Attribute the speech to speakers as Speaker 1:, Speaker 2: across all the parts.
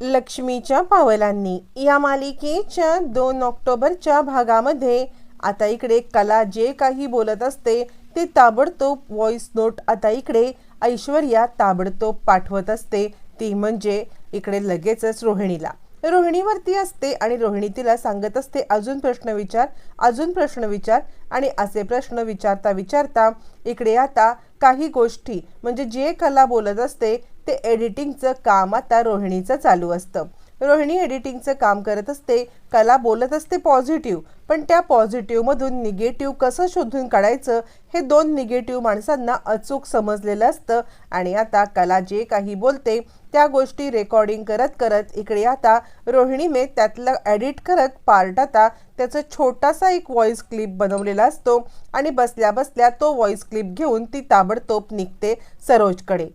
Speaker 1: लक्ष्मीच्या पावलांनी. या मालिकेच्या दोन ऑक्टोबरच्या भागामध्ये आता इकडे कला जे काही बोलत असते ते ताबडतोब व्हॉइस नोट आता इकडे ऐश्वर्या ताबडतोब पाठवत असते. ती म्हणजे इकडे लगेचच रोहिणीला. रोहिणीवरती असते आणि रोहिणी तिला सांगत असते अजून प्रश्न विचार अजून प्रश्न विचार. आणि असे प्रश्न विचारता विचारता इकडे आता काही गोष्टी म्हणजे जे कला बोलत असते ते एडिटिंगचं काम आता रोहिणीचं चालू असतं. रोहिणी एडिटिंगचं काम करत असते कला बोलत असते पॉझिटिव्ह पण त्या पॉझिटिव्हमधून निगेटिव्ह कसं शोधून काढायचं हे दोन निगेटिव्ह माणसांना अचूक समजलेलं असतं. आणि आता कला जे काही बोलते त्या गोष्टी रेकॉर्डिंग करत करत इकडे आता रोहिणीने त्यातलं एडिट करत पार्ट आता त्याचा छोटासा एक व्हॉइस क्लिप बनवलेला असतो. आणि बसल्या बसल्या तो व्हॉइस क्लिप घेऊन ती ताबडतोब निघते सरोजकडे.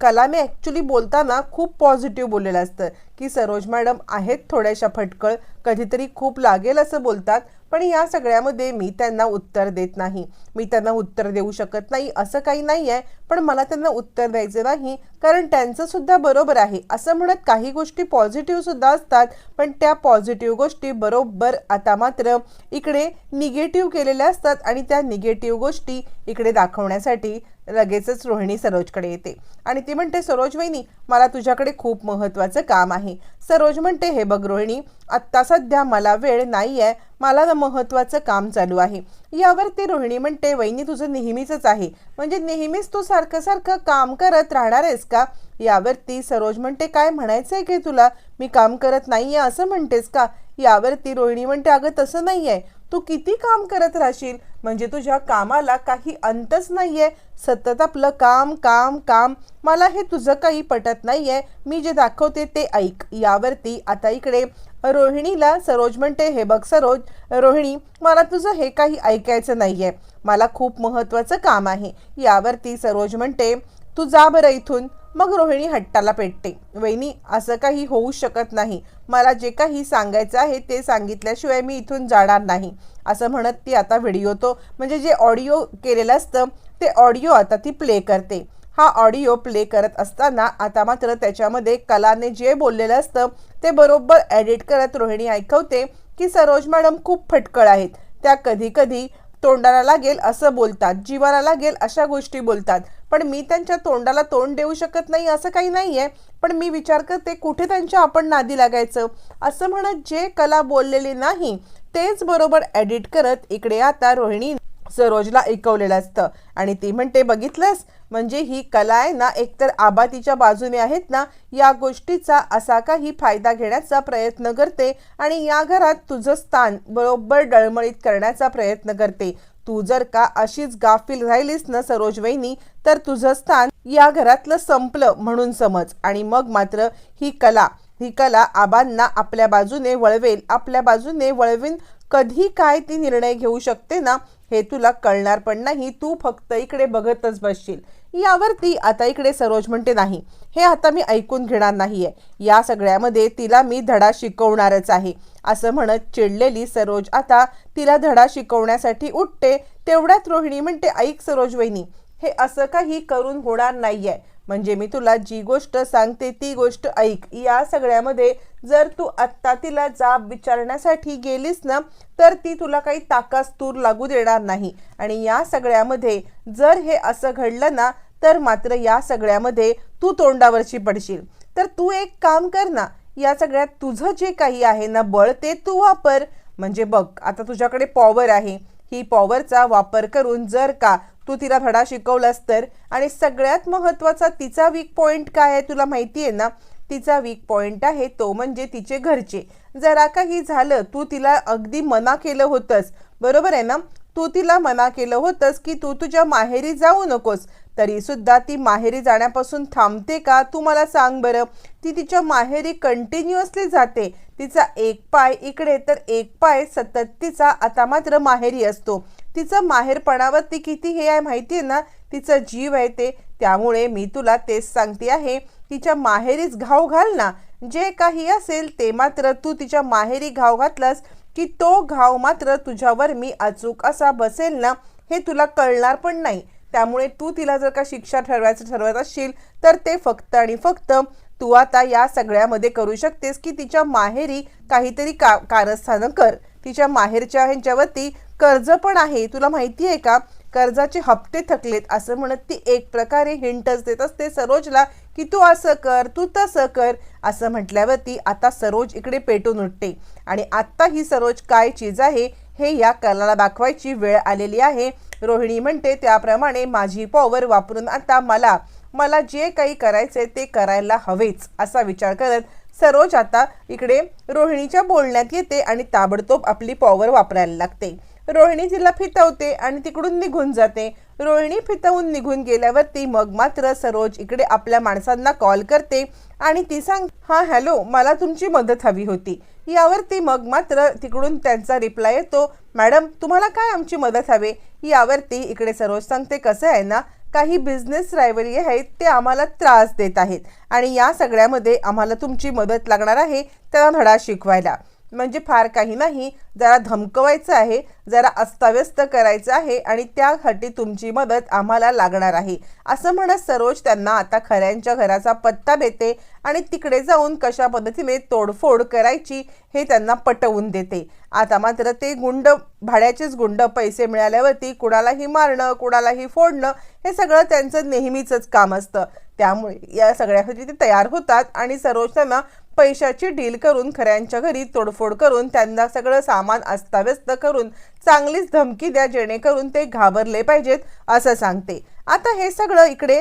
Speaker 1: कलामे ॲक्च्युली बोलताना खूप पॉझिटिव्ह बोललेलं असतं. की सरोज मॅडम आहेत थोड्याशा फटकळ कधीतरी खूप लागेल असं बोलतात पण या सगळ्यामध्ये मी त्यांना उत्तर देत नाही. मी त्यांना उत्तर देऊ शकत नाही असं काही नाही आहे पण मला त्यांना उत्तर द्यायचं नाही कारण त्यांचं सुद्धा बरोबर आहे. असं म्हणत काही गोष्टी पॉझिटिव्ह सुद्धा असतात पण त्या पॉझिटिव्ह गोष्टी बरोबर आता मात्र इकडे निगेटिव्ह केलेल्या असतात आणि त्या निगेटिव्ह गोष्टी इकडे दाखवण्यासाठी लगेचच रोहिणी सरोजकडे येते. आणि ती म्हणते सरोज वहिनी मला तुझ्याकडे खूप महत्त्वाचं काम आहे. सरोज म्हणते हे बघ रोहिणी आत्ता सध्या मला वेळ नाही आहे मला महत्त्वाचं काम चालू आहे. यावरती रोहिणी म्हणते वहिनी तुझं नेहमीचंच आहे. म्हणजे नेहमीच तू सारखं सारखं काम करत राहणार आहेस का? यावरती सरोज म्हणते काय म्हणायचं आहे की तुला? मी काम करत नाही आहे असं म्हणतेस का? यावरती रोहिणी म्हणते अगं तसं नाही आहे तू किती काम करत राहशील? म्हणजे तुझ्या कामाला काही अंतच नाही आहे सतत आपलं काम काम काम. मला हे तुझं काही पटत नाही आहे मी जे दाखवते ते ऐक. यावरती आता इकडे रोहिणीला सरोज म्हणते हे बघ सरोज रोहिणी मला तुझं हे काही ऐकायचं नाही आहे मला खूप महत्त्वाचं काम आहे. यावरती सरोज म्हणते तू जा बरं इथून. मग रोहिणी हट्टाला पेटते. वहिनी असं काही होऊ शकत नाही. मला जे काही सांगायचं आहे ते सांगितल्याशिवाय मी इथून जाणार नाही. असं म्हणत ती आता व्हिडिओ तो म्हणजे जे ऑडिओ केलेलं असतं ते ऑडिओ आता ती प्ले करते. हा ऑडिओ प्ले करत असताना आता मात्र त्याच्यामध्ये कलाने जे बोललेलं असतं ते बरोबर एडिट करत रोहिणी ऐकवते की सरोज मॅडम खूप फटकळ आहेत. त्या कधी कधी तोंडाला लागेल असं बोलतात जीवाला लागेल अशा गोष्टी बोलतात. पण मी त्यांच्या तोंडाला तोंड देऊ शकत नाही असं काही नाही आहे पण मी विचार करते कुठे त्यांच्या आपण नादी लागायचं? असं म्हणत जे कला बोललेली नाही तेच बरोबर एडिट करत इकडे आता रोहिणी सरोजला ऐकवलेलं असतं. आणि ती म्हणते बघितलंस? म्हणजे ही कला आहे ना एकतर आबा तिच्या बाजूने आहेत ना या गोष्टीचा असा काही फायदा घेण्याचा प्रयत्न करते आणि या घरात तुझं स्थान बरोबर डळमळीत करण्याचा प्रयत्न करते. तू जर का अशीच गाफील राहिलीस ना सरोज वहिनी तर तुझं स्थान या घरातलं संपलं म्हणून समज. आणि मग मात्र ही कला ही कला आबांना आपल्या बाजूने वळवेल आपल्या बाजूने वळवीन कधी काय ती निर्णय घेऊ शकते ना हे तुला कळणार पण नाही. तू फक्त इकडे बघतच बसशील. यावरती आता इकडे सरोज म्हणते नाही हे आता मी ऐकून घेणार नाहीये. या सगळ्यामध्ये तिला मी धडा शिकवणारच आहे. असं म्हणत चिडलेली सरोज आता तिला धडा शिकवण्यासाठी उठते. तेवढ्यात रोहिणी म्हणते ऐक सरोज वहिनी हे असं काही करून होणार नाही आहे म्हणजे मी तुला जी गोष्ट सांगते ती गोष्ट ऐक. या सगळ्यामध्ये जर तू आत्ता तिला जाब विचारण्यासाठी गेलीस ना तर ती तुला काही ताकास तूर लागू देणार नाही. आणि या सगळ्यामध्ये जर हे असं घडलं ना तर मात्र या सगळ्यामध्ये तू तोंडावरची पडशील. तर तू एक काम कर ना या सगळ्यात तुझं जे काही आहे ना बळ ते तू वापर. म्हणजे बघ आता तुझ्याकडे पॉवर आहे. ही पॉवरचा वापर करून जर का तू तिला धडा शिकवलास तर? आणि सगळ्यात महत्त्वाचा तिचा वीक पॉईंट काय आहे तुला माहिती आहे ना? तिचा वीक पॉईंट आहे तो म्हणजे तिचे घरचे. जरा काही झालं तू तिला अगदी मना केलं होतंस. बरोबर आहे ना? तू तिला मना केलं होतंस की तू तुझ्या माहेरी जाऊ नकोस. तरी सुद्धा ती माहेरी जाण्यापासून थांबते का? तू मला सांग बरं. ती तिच्या माहेरी कंटिन्युअसली जाते. तिचा एक पाय इकडे तर एक पाय सतत तिचा आता मात्र माहेरी असतो. तिचं माहेरपणावरती किती हे आहे माहिती आहे ना? तिचं जीव आहे ते. त्यामुळे मी तुला तेच सांगते आहे. तिच्या माहेरीच घाव घाल ना. जे काही असेल ते मात्र तू तिच्या माहेरी घाव घातलास की तो घाव मात्र तुझ्यावर मी अचूक असा बसेल ना हे तुला कळणार पण नाही. त्यामुळे तू तिला जर का शिक्षा ठरवायचं ठरवत असशील तर ते फक्त आणि फक्त तू आता या सगळ्यामध्ये करू शकतेस की तिच्या माहेरी काहीतरी का कारस्थानं कर. तिच्या माहेरच्या ह्यांच्यावरती कर्ज पण आहे तुला माहिती आहे का? कर्जाचे हप्ते थकलेत असं म्हणत ती एक प्रकारे हिंटच देत असते सरोजला की तू असं कर तू तसं कर असं म्हटल्यावरती आता सरोज इकडे पेटून उठते. आणि आत्ता ही सरोज काय चीज आहे हे या कलाला दाखवायची वेळ आलेली आहे. रोहिणी म्हणते त्याप्रमाणे माझी पॉवर वापरून आता मला मला जे काही करायचंय ते करायला हवेच असा विचार करत सरोज आता इकडे रोहिणीच्या बोलण्यात येते आणि ताबडतोब आपली पॉवर वापरायला लागते. रोहिणी तिला फितवते आणि तिकडून निघून जाते. रोहिणी फितवून निघून गेल्यावरती मग मात्र सरोज इकडे आपल्या माणसांना कॉल करते आणि ती सांग हा हॅलो मला तुमची मदत हवी होती. यावरती मग मात्र तिकडून त्यांचा रिप्लाय येतो मॅडम तुम्हाला काय आमची मदत हवी? यावरती इकडे सरोज सांगते कसं आहे ना काही बिझनेस रायवरी आहेत ते आम्हाला त्रास देत आहेत आणि या सगळ्यामध्ये आम्हाला तुमची मदत लागणार आहे त्याला धडा शिकवायला. म्हणजे फार काही नाही. जरा धमकवायचं आहे जरा अस्ताव्यस्त करायचं आहे आणि त्यासाठी तुमची मदत आम्हाला लागणार आहे. असं म्हणत सरोज त्यांना आता खऱ्यांच्या घराचा पत्ता देते आणि तिकडे जाऊन कशा पद्धतीने तोडफोड करायची हे त्यांना पटवून देते. आता मात्र ते गुंड भाड्याचेच गुंड पैसे मिळाल्यावरती कुणालाही मारणं कुणालाही फोडणं हे सगळं त्यांचं नेहमीचंच काम असतं. त्यामुळे या सगळ्यासाठी ते तयार होतात आणि सरोज त्यांना पैशाची डील करून खऱ्यांच्या घरी तोडफोड करून त्यांना सगळं सामान अस्ताव्यस्त करून चांगलीच धमकी द्या जेणेकरून ते घाबरले पाहिजेत असं सांगते. आता हे सगळं इकडे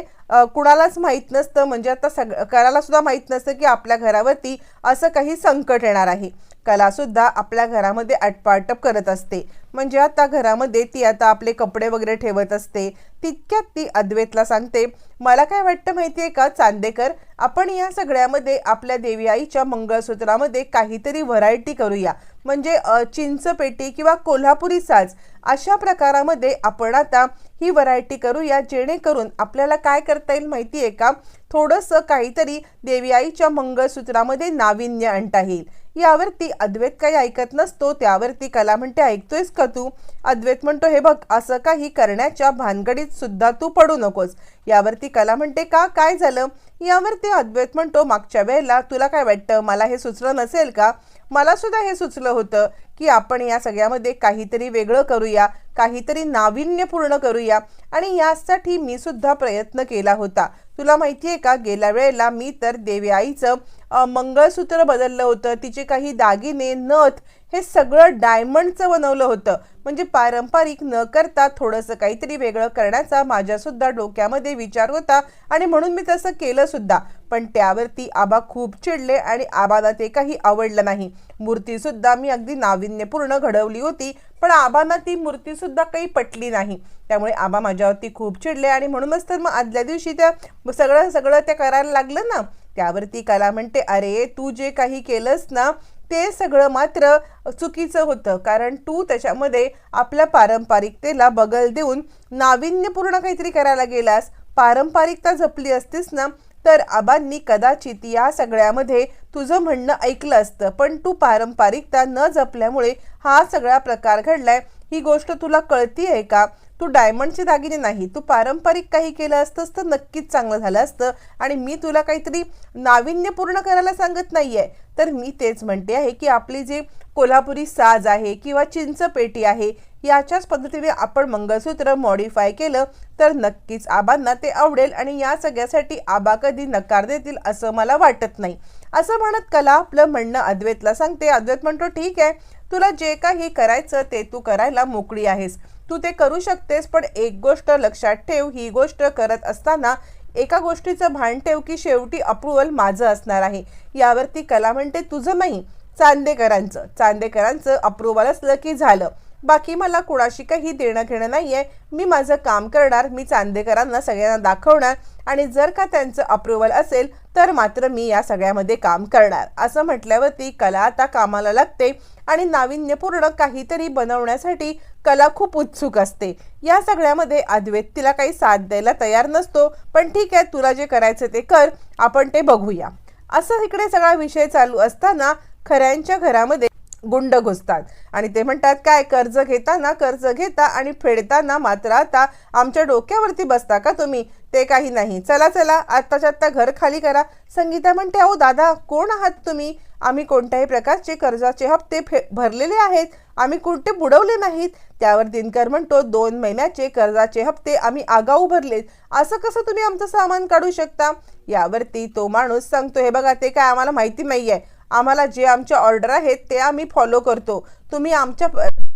Speaker 1: कुणालाच माहीत नसतं म्हणजे आता सग करायला सुद्धा माहीत नसतं की आपल्या घरावरती असं काही संकट येणार आहे. कलासुद्धा आपल्या घरामध्ये आटपाटप करत असते. म्हणजे आता घरामध्ये ती आता आपले कपडे वगैरे ठेवत असते. तितक्यात ती अद्वैतला सांगते मला काय वाटतं माहिती आहे का चांदेकर? आपण या सगळ्यामध्ये आपल्या देवी आईच्या मंगळसूत्रामध्ये काहीतरी व्हरायटी करूया. म्हणजे चिंचपेटी किंवा कोल्हापुरी साज अशा प्रकारामध्ये आपण आता ही व्हरायटी करूया जेणेकरून आपल्याला काय करता येईल माहिती आहे का? थोडंसं काहीतरी देवी आईच्या मंगळसूत्रामध्ये नाविन्य आणता येईल. यावरती अद्वैत काही ऐकत नसतो त्यावरती कला म्हणते ऐकतोयस का तू? अद्वैत म्हणतो हे बघ असं काही करण्याच्या भानगडीत सुद्धा तू पडू नकोस. यावरती कला म्हणते का? काय झालं? यावरती अद्वैत म्हणतो मागच्या वेळेला तुला काय वाटतं? मला हे सुचलं नसेल का? मला सुद्धा हे सुचलं होतं की आपण या सगळ्यामध्ये काहीतरी वेगळं करूया काहीतरी नाविन्यपूर्ण करूया. आणि यासाठी मी सुद्धा प्रयत्न केला होता. तुला माहिती आहे का गेल्या वेळेला मी तर देवी आईचं मंगळसूत्र बदललं होतं. तिचे काही दागिने नथ हे सगळं डायमंडचं बनवलं होतं. म्हणजे पारंपरिक न करता थोडंसं काहीतरी वेगळं करण्याचा माझ्यासुद्धा डोक्यामध्ये विचार होता आणि म्हणून मी तसं केलं सुद्धा. पण त्यावरती आबा खूप चिडले आणि आबाला ते काही आवडलं नाही. मूर्तीसुद्धा मी अगदी नाविन्यपूर्ण घडवली होती पण आबांना ती मूर्तीसुद्धा काही पटली नाही. त्यामुळे आबा माझ्यावरती खूप चिडले आणि म्हणूनच तर मग आदल्या दिवशी त्या सगळं सगळं ते करायला लागलं ना. त्यावरती कला म्हणते अरे तू जे काही केलंस ना ते सगळं मात्र चुकीचं होतं. कारण तू त्याच्यामध्ये आपल्या पारंपरिकतेला बगल देऊन नाविन्यपूर्ण काहीतरी करायला गेलास पारंपरिकता जपली असतीस ना तर आबांनी कदाचित या सगळ्यामध्ये तुझं म्हणणं ऐकलं असतं. पण तू पारंपरिकता न जपल्यामुळे हा सगळा प्रकार घडलाय. ही गोष्ट तुला कळती आहे का? तू डायमंडचे दागिने नाही तू पारंपरिक काही केलं असतंस तर नक्कीच चांगलं झालं असतं. आणि मी तुला काहीतरी नाविन्यपूर्ण करायला सांगत नाही आहे तर मी तेच म्हणते आहे की आपली जी कोल्हापुरी साज आहे किंवा चिंचपेटी आहे याच्याच पद्धतीने आपण मंगळसूत्र मॉडीफाय केलं तर नक्कीच आबांना ते आवडेल आणि या सगळ्यासाठी आबा कधी नकार देतील असं मला वाटत नाही. असं म्हणत कला आपलं म्हणणं अद्वैतला सांगते. अद्वैत म्हणतो ठीक आहे तुला जे काही करायचं ते तू करायला मोकळी आहेस. तू ते करू शकतेस पण एक गोष्ट लक्षात ठेव ही गोष्ट करत असताना एका गोष्टीचं भान ठेव की शेवटी अप्रुव्हल माझं असणार आहे. यावरती कला म्हणते तुझं नाही चांदेकरांचं. चांदेकरांचं अप्रुव्हल असलं की झालं. बाकी मला कुणाशी काही देणं घेणं नाही आहे मी माझं काम करणार मी चांदेकरांना सगळ्यांना दाखवणार आणि जर का त्यांचं अप्रुव्हल असेल तर मात्र मी या सगळ्यामध्ये काम करणार. असं म्हटल्यावरती कला आता कामाला लागते आणि नाविन्यपूर्ण काहीतरी बनवण्यासाठी कला खूप उत्सुक असते. या सगळ्यामध्ये अद्वैत तिला काही साथ द्यायला तयार नसतो पण ठीक आहे तुला जे करायचं ते कर आपण ते बघूया. असं इकडे सगळा विषय चालू असताना खऱ्यांच्या घरामध्ये गुंड घुसतात. आणि ते म्हणतात काय कर्ज घेताना कर्ज घेता आणि फेडताना मात्र आता आमच्या डोक्यावरती बसता का तुम्ही? ते काही नाही. चला चला आत्ताच्या आत्ता घर खाली करा. संगीता म्हणते अहो दादा कोण आहात तुम्ही? आम्ही कोणत्याही प्रकारचे कर्जाचे हप्ते फे भरलेले आहेत. आम्ही कोणते बुडवले नाहीत. त्यावर दिनकर म्हणतो दोन महिन्याचे कर्जाचे हप्ते आम्ही आगाऊ भरलेत. असं कसं तुम्ही आमचं सामान काढू शकता? यावरती तो माणूस सांगतो हे बघा ते काय आम्हाला माहिती नाही आहे आम्हाला जे आमच्या ऑर्डर आहेत ते आम्ही फॉलो करतो. तुम्ही आमच्या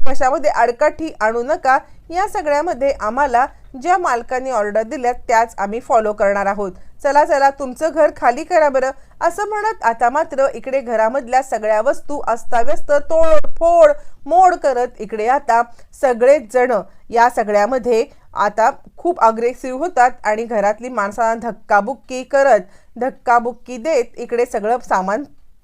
Speaker 1: कशामध्ये अडकाठी आणू नका या सगळ्यामध्ये आम्हाला ज्या मालकांनी ऑर्डर दिल्यात त्याच आम्ही फॉलो करणार आहोत. चला चला तुमचं घर खाली करा बरं. असं म्हणत आता मात्र इकडे घरामधल्या सगळ्या वस्तू अस्ताव्यस्त तोड फोड मोड करत इकडे आता सगळेच जण या सगळ्यामध्ये आता खूप अग्रेसिव्ह होतात आणि घरातली माणसांना धक्काबुक्की करत धक्काबुक्की देत इकडे सगळं सामान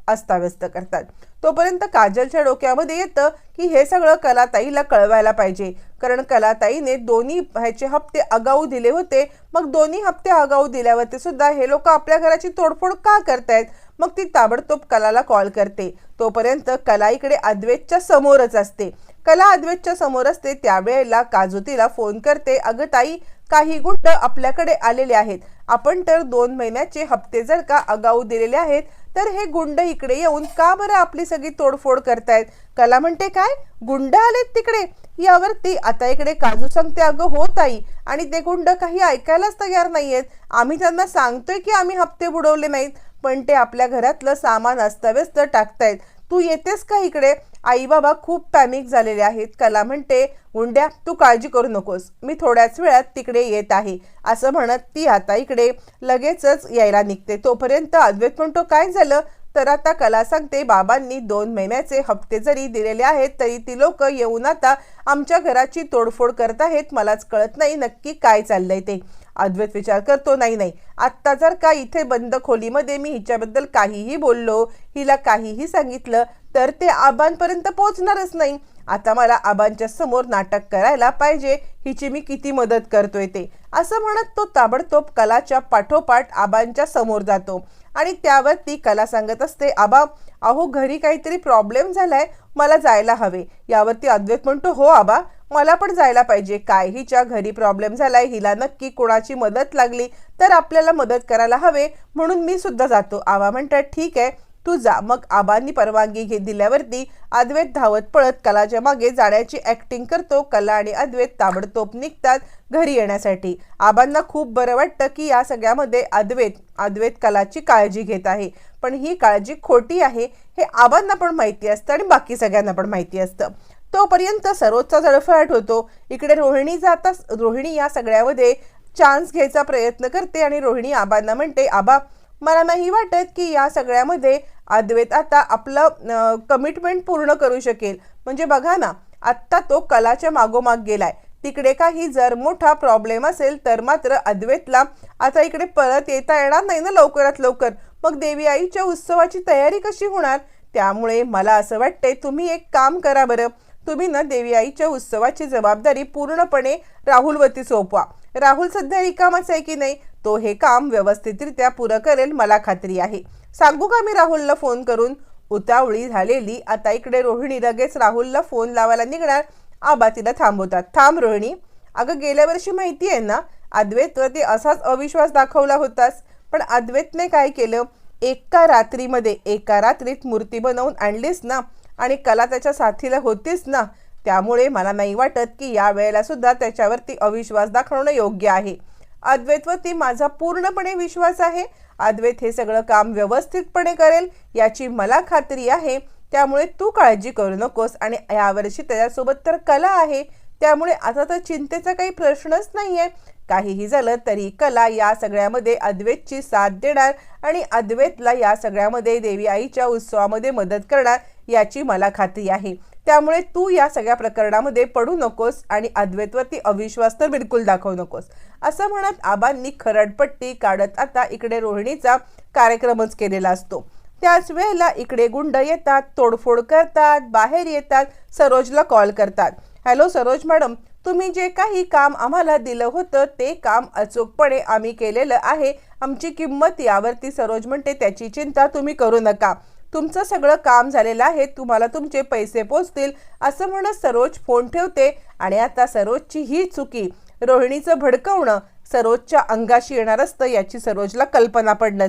Speaker 1: अस्ताव्यस्त करतात. तोपर्यंत काजलच्या डोक्यामध्ये येतं की हे सगळं कलाताईला कळवायला पाहिजे. कारण कलाताईने दोन्ही ह्याचे हप्ते आगाऊ दिले होते. मग दोन्ही हप्ते आगाऊ दिल्यावरती सुद्धा हे लोक आपल्या घराची तोडफोड का करतायत? मग ती ताबडतोब कलाला कॉल करते. तोपर्यंत कला इकडे अद्वैतच्या समोरच असते. कला अद्वैतच्या समोर असते त्यावेळेला काजुतीला फोन करते अगं ताई काही गुंड आपल्याकडे आलेले आहेत. आपण तर दोन महिन्याचे हप्ते जर का आगाऊ दिलेले आहेत तर हे गुंड इकडे येऊन का बरं आपली सगळी तोडफोड करतायत? कला म्हणते काय? गुंड आलेत तिकडे. यावर ती आता इकडे काजू सांगते अगं हो ताई. आणि ते गुंड काही ऐकायलाच तयार नाही आहेत आम्ही त्यांना सांगतोय की आम्ही हप्ते बुडवले नाहीत. पण ते आपल्या घरातलं सामान अस्ताव्यस्त टाकतायत. तू येतेस का इकडे? आई बाबा खूप पॅनिक झालेले आहेत. कला म्हणते गुंड्या तू काळजी करू नकोस. मी थोड्याच वेळात तिकडे येत आहे. असं म्हणत ती आता इकडे लगेचच यायला निघते. तोपर्यंत अद्वैत म्हणतो काय झालं? तर आता कला सांगते बाबांनी दोन महिन्याचे हप्ते जरी दिलेले आहेत तरी ती लोक येऊन आता आमच्या घराची तोडफोड करत आहेत. मलाच कळत नाही नक्की काय चाललंय ते. अद्वैत विचार करतो. नाही नाही. आत्ता जर का इथे बंद खोलीमध्ये मी हिच्याबद्दल काहीही बोललो हिला काहीही सांगितलं तर ते आबांपर्यंत पोहोचणारच नाही. आता मला आबांच्या समोर नाटक करायला पाहिजे हिची मी किती मदत करतोय ते. असं म्हणत तो ताबडतोब कलाच्या पाठोपाठ आबांच्या समोर जातो. आणि त्यावर ती कला सांगत असते आबा अहो घरी काहीतरी प्रॉब्लेम झालाय मला जायला हवे. यावरती अद्वैत म्हणतो हो आबा मला पण जायला पाहिजे. काय हिच्या घरी प्रॉब्लेम झालाय हिला नक्की कोणाची मदत लागली तर आपल्याला मदत करायला हवे म्हणून मी सुद्धा जातो. आबा म्हणतात ठीक आहे. तू जा. मग आबांनी परवानगी घे दिल्यावरती अद्वैत धावत पळत कलाच्या मागे जाण्याची ऍक्टिंग करतो. कला आणि अद्वैत ताबडतोब निघतात घरी येण्यासाठी. आबांना खूप बरं वाटतं की या सगळ्यामध्ये अद्वैत अद्वैत कलाची काळजी घेत आहे. पण ही काळजी खोटी आहे हे आबांना पण माहिती असतं आणि बाकी सगळ्यांना पण माहिती असतं. तोपर्यंत सरोजचा जळफळाट होतो. इकडे रोहिणी जाता रोहिणी या सगळ्यामध्ये चान्स घ्यायचा प्रयत्न करते आणि रोहिणी आबांना म्हणते आबा मला नाही वाटत की या सगळ्यामध्ये अद्वैत आता आपलं कमिटमेंट पूर्ण करू शकेल. म्हणजे बघा ना आत्ता तो कलाच्या मागोमाग गेलाय. तिकडे काही जर मोठा प्रॉब्लेम असेल तर मात्र अद्वैतला आता इकडे परत येता येणार नाही ना लवकरात लवकर. मग देवी आईच्या उत्सवाची तयारी कशी होणार? त्यामुळे मला असं वाटते तुम्ही एक काम करा बरं. तुम्ही ना देवी आईच्या उत्सवाची जबाबदारी पूर्णपणे राहुलवरती सोपवा. राहुल सध्या रिकामाच आहे की नाही? तो हे काम व्यवस्थितरित्या पुरं करेल मला खात्री आहे. सांगू का मी राहुलला फोन करून? उतावळी झालेली. आता इकडे रोहिणी लगेच राहुलला फोन लावायला निघणार. आबा तिला थांबवतात. थांब रोहिणी. अगं गेल्या वर्षी माहिती आहे ना? अद्वैतवरती असाच अविश्वास दाखवला होतास. पण अद्वैतने काय केलं? एका रात्रीमध्ये एका रात्रीत मूर्ती बनवून आणलीस ना? आणि कला त्याच्या साथीला होतीस ना? त्यामुळे मला नाही वाटत की या वेळेला सुद्धा त्याच्यावरती अविश्वास दाखवणं योग्य आहे. अद्वैतवरती माझा पूर्णपणे विश्वास आहे. अद्वैत हे सगळं काम व्यवस्थितपणे करेल याची मला खात्री आहे. त्यामुळे तू काळजी करू नकोस आणि यावर्षी त्याच्यासोबत तर कला आहे. त्यामुळे आता तर चिंतेचा काही प्रश्नच नाही आहे काहीही झालं तरी कला या सगळ्यामध्ये अद्वैतची साथ देणार आणि अद्वैतला या सगळ्यामध्ये देवी आईच्या उत्सवामध्ये मदत करणार याची मला खात्री आहे. त्यामुळे तू या सगळ्या प्रकरणामध्ये पडू नकोस आणि अद्वैतवरती अविश्वास तर बिलकुल दाखवू नकोस. असं म्हणत आबांनी खरडपट्टी काढत आता इकडे रोहिणीचा कार्यक्रमच केलेला असतो. त्याच वेळेला इकडे गुंड येतात तोडफोड करतात बाहेर येतात सरोजला कॉल करतात. हॅलो सरोज मॅडम तुम्ही जे काही काम आम्हाला दिलं होतं ते काम अचूकपणे आम्ही केलेलं आहे. आमची किंमत यावरती सरोज म्हणते त्याची चिंता तुम्ही करू नका. तुमचं सगळं काम झालेलं आहे तुम्हाला तुमचे पैसे पोचतील असं म्हणत सरोज फोन ठेवते. आणि आता सरोजची ही चुकी रोहिणीचं भडकवणं सरोजच्या अंगाशी येणार असतं याची सरोजला कल्पना पडणं.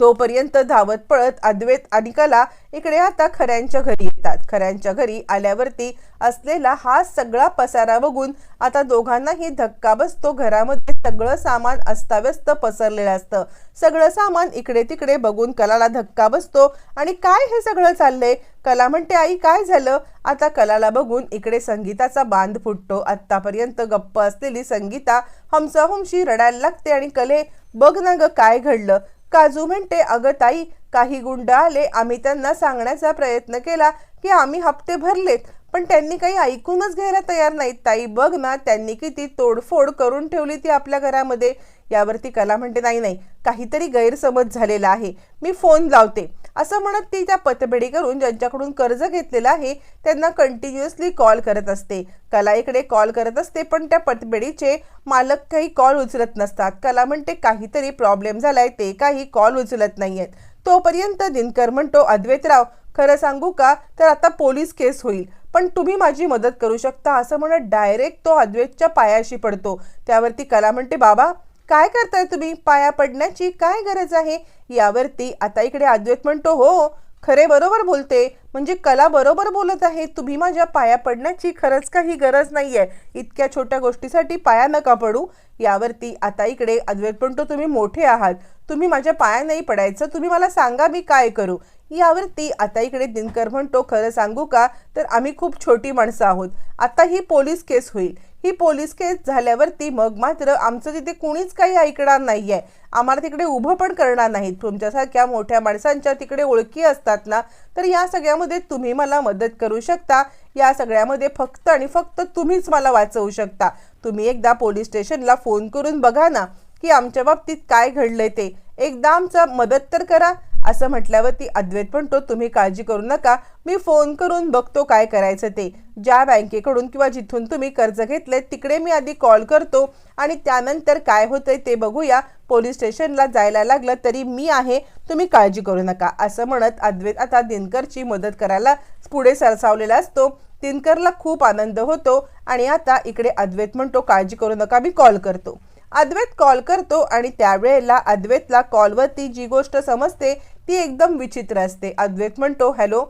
Speaker 1: तोपर्यंत धावत पळत अद्वैत आणि कला इकडे आता खऱ्यांच्या घरी येतात. खऱ्यांच्या घरी आल्यावरती असलेला हा सगळा पसारा बघून आता दोघांनाही धक्का बसतो. घरामध्ये सगळं सामान अस्ताव्यस्त पसरलेलं असतं. सगळं सामान इकडे तिकडे बघून कलाला धक्का बसतो. आणि काय हे सगळं चाललंय? कला म्हणते आई काय झालं? आता कलाला बघून इकडे संगीताचा बांध फुटतो. आतापर्यंत गप्प असलेली संगीता हमसाहुमशी रडायला लागते आणि कले बघ ना ग काय घडलं? काजू म्हणते अगं ताई काही गुंड आले आम्ही त्यांना सांगण्याचा प्रयत्न केला की आम्ही हप्ते भरलेत पण त्यांनी काही ऐकूनच घ्यायला तयार नाहीत. ताई बघ ना त्यांनी किती तोडफोड करून ठेवली ती आपल्या घरामध्ये. यावरती कला म्हणते नाही नाही काहीतरी गैरसमज झालेला आहे. मी फोन लावते. असं म्हणत ती त्या पतबेडी करून ज्यांच्याकडून कर्ज घेतलेलं आहे त्यांना कंटिन्युअसली कॉल करत असते. कला इकडे कॉल करत असते पण त्या पतबेडीचे मालक काही कॉल उचलत नसतात. कला म्हणते काहीतरी प्रॉब्लेम झालाय ते काही कॉल उचलत नाहीयेत. तोपर्यंत दिनकर म्हणतो अद्वैतराव खरं सांगू का? तर आता पोलीस केस होईल. पण तुम्ही माझी मदत करू शकता. असं म्हणत डायरेक्ट तो अद्वैतच्या पायाशी पडतो. त्यावरती कला म्हणते बाबा काय करताय तुम्ही? पाया पडण्याची काय गरज आहे? यावरती आता इकडे अद्वैत म्हणतो हो खरे बरोबर बोलते. म्हणजे कला बरोबर बोलत आहे. तुम्ही माझ्या पाया पडण्याची खरंच काही गरज नाही आहे इतक्या छोट्या गोष्टीसाठी पाया नका पडू. यावरती आता इकडे अद्वैत म्हणतो तुम्ही मोठे आहात. तुम्ही माझ्या पाया नाही पडायचं. तुम्ही मला सांगा मी काय करू. यावरती आता इकडे दिनकर म्हणतो खरं सांगू का? तर आम्ही खूप छोटी माणसं आहोत. आता ही पोलीस केस होईल. ही पोलीस केस झाल्यावरती मग मात्र आमचं तिथे कुणीच काही ऐकणार नाही आहे आम्हाला तिकडे उभं पण करणार नाहीत. तुमच्यासारख्या मोठ्या माणसांच्या तिकडे ओळखी असतात ना तर या सगळ्यामध्ये तुम्ही मला मदत करू शकता. या सगळ्यामध्ये फक्त आणि फक्त तुम्हीच मला वाचवू शकता. तुम्ही एकदा पोलीस स्टेशनला फोन करून बघा ना की आमच्या बाबतीत काय घडलंय ते. एकदा आमचा मदत तर करा असं म्हटल्यावर ती अद्वैत म्हणतो तुम्ही काळजी करू नका. मी फोन करून बघतो काय करायचं ते. ज्या बँकेकडून किंवा जिथून तुम्ही कर्ज घेतले तिकडे मी आधी कॉल करतो आणि त्यानंतर काय होतंय ते बघूया. पोलीस स्टेशनला जायला लागलं तरी मी आहे. तुम्ही काळजी करू नका. असं म्हणत अद्वैत आता दिनकरची मदत करायला पुढे सरसावलेला असतो. दिनकरला खूप आनंद होतो आणि आता इकडे अद्वैत म्हणतो काळजी करू नका मी कॉल करतो. अद्वैत कॉल करतो आणि त्यावेळेला अद्वैतला कॉलवरती जी गोष्ट समजते ती एकदम विचित्र असते. अद्वैत म्हणतो हॅलो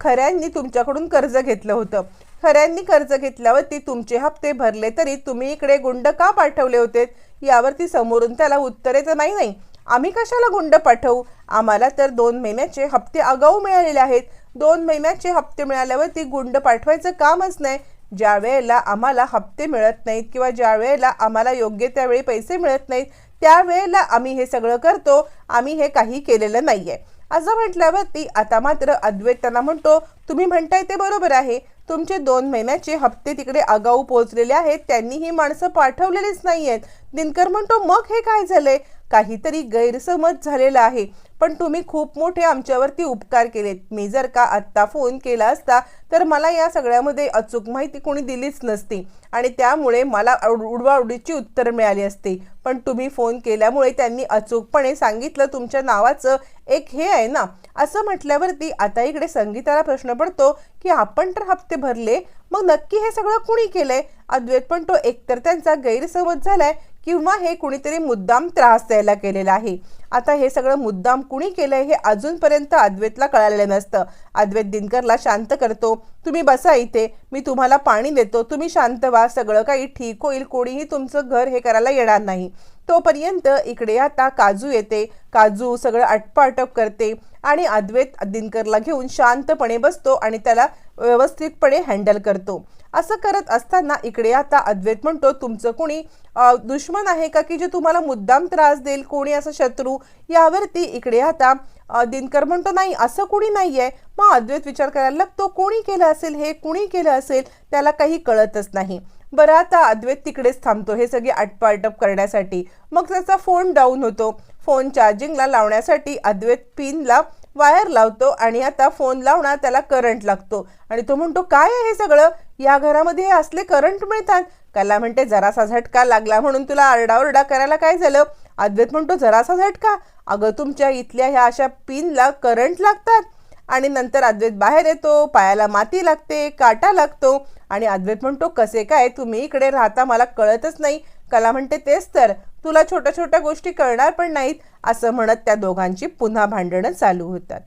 Speaker 1: खऱ्यांनी तुमच्याकडून कर्ज घेतलं होतं. खऱ्यांनी कर्ज घेतल्यावरती तुमचे हप्ते भरले तरी तुम्ही इकडे गुंड का पाठवले होते? यावरती समोरून त्याला उत्तरेचं नाही नाही. आम्ही कशाला गुंड पाठवू? आम्हाला तर दोन महिन्याचे हप्ते आगाऊ मिळालेले आहेत. दोन महिन्याचे हप्ते मिळाल्यावरती गुंड पाठवायचं कामच नाही. ज्या वेळेला आम्हाला हप्ते मिळत नाहीत किंवा ज्या वेळेला आम्हाला योग्य त्यावेळी पैसे मिळत नाहीत त्यावेळेला आम्ही हे सगळं करतो. आम्ही हे काही केलेलं नाही आहे असं म्हटल्यावरती आता मात्र अद्वैत त्यांना म्हणतो तुम्ही म्हणताय ते बरोबर आहे. तुमचे दोन महिन्याचे हप्ते तिकडे आगाऊ पोहोचलेले आहेत. त्यांनी ही माणसं पाठवलेलीच नाही आहेत दिनकर म्हणतो मग हे काय झालंय? काहीतरी गैरसमज झालेला आहे. पण तुम्ही खूप मोठे आमच्यावरती उपकार केलेत. मी जर का आत्ता फोन केला असता तर मला या सगळ्यामध्ये अचूक माहिती कोणी दिलीच नसती. आणि त्यामुळे मला उडवाउडीची उत्तर मिळाली असते. पण तुम्ही फोन केल्यामुळे त्यांनी अचूकपणे सांगितलं तुमच्या नावाचं एक हे आहे ना. असं म्हटल्यावरती आता इकडे संगीताला प्रश्न पडतो की आपण तर हप्ते भरले मग नक्की हे सगळं कुणी केलंय? अद्वैत पण तो एकतर त्यांचा गैरसमज झालाय किंवा हे कुणीतरी मुद्दाम त्रास द्यायला केलेला आहे. आता हे सगळं मुद्दाम कुणी केलंय हे अजूनपर्यंत अद्वैतला कळालेलं नसतं. अद्वैत दिनकरला शांत करतो. तुम्ही बसा इथे. मी तुम्हाला पाणी देतो. तुम्ही शांत व्हा. सगळं काही ठीक होईल. कोणीही तुमचं घर हे करायला येणार नाही. तोपर्यंत इकडे आता काजू येते. काजू सगळं आटपाटप करते आणि अद्वैत दिनकरला घेऊन शांतपणे बसतो आणि त्याला व्यवस्थितपणे हँडल करतो. असं करत असताना इकडे आता अद्वैत म्हणतो तुमचं कोणी दुश्मन आहे का की जे तुम्हाला मुद्दाम त्रास देईल? कोणी असं शत्रू? यावरती इकडे आता दिनकर म्हणतो नाही असं कोणी नाही आहे मग अद्वैत विचार करायला लागतो कोणी केलं असेल? हे कुणी केलं असेल? त्याला काही कळतच नाही. बरं आता अद्वैत तिकडेच थांबतो. हे सगळे आटपाटप करण्यासाठी. मग त्याचा फोन डाऊन होतो. फोन चार्जिंगला लावण्यासाठी अद्वैत पिनला वायर लावतो आणि आता फोन लावणार त्याला करंट लागतो. आणि तो म्हणतो काय आहे हे सगळं? या घरामध्ये असले करंट मिळतात. कला म्हणते जरासा झटका लागला म्हणून तुला आरडाओरडा करायला काय झालं? अद्वैत म्हणतो जरासा झटका? अगं तुमच्या इथल्या ह्या अशा पिनला करंट लागतात. आणि नंतर अद्वैत बाहेर येतो पायाला माती लागते काटा लागतो आणि अद्वैत म्हणतो कसे काय? तुम्ही इकडे राहता मला कळतच नाही. कला म्हणते तेच तर तुला छोट्या छोट्या गोष्टी कळणार पण नाहीत असं म्हणत त्या दोघांची पुन्हा भांडणं चालू होतात.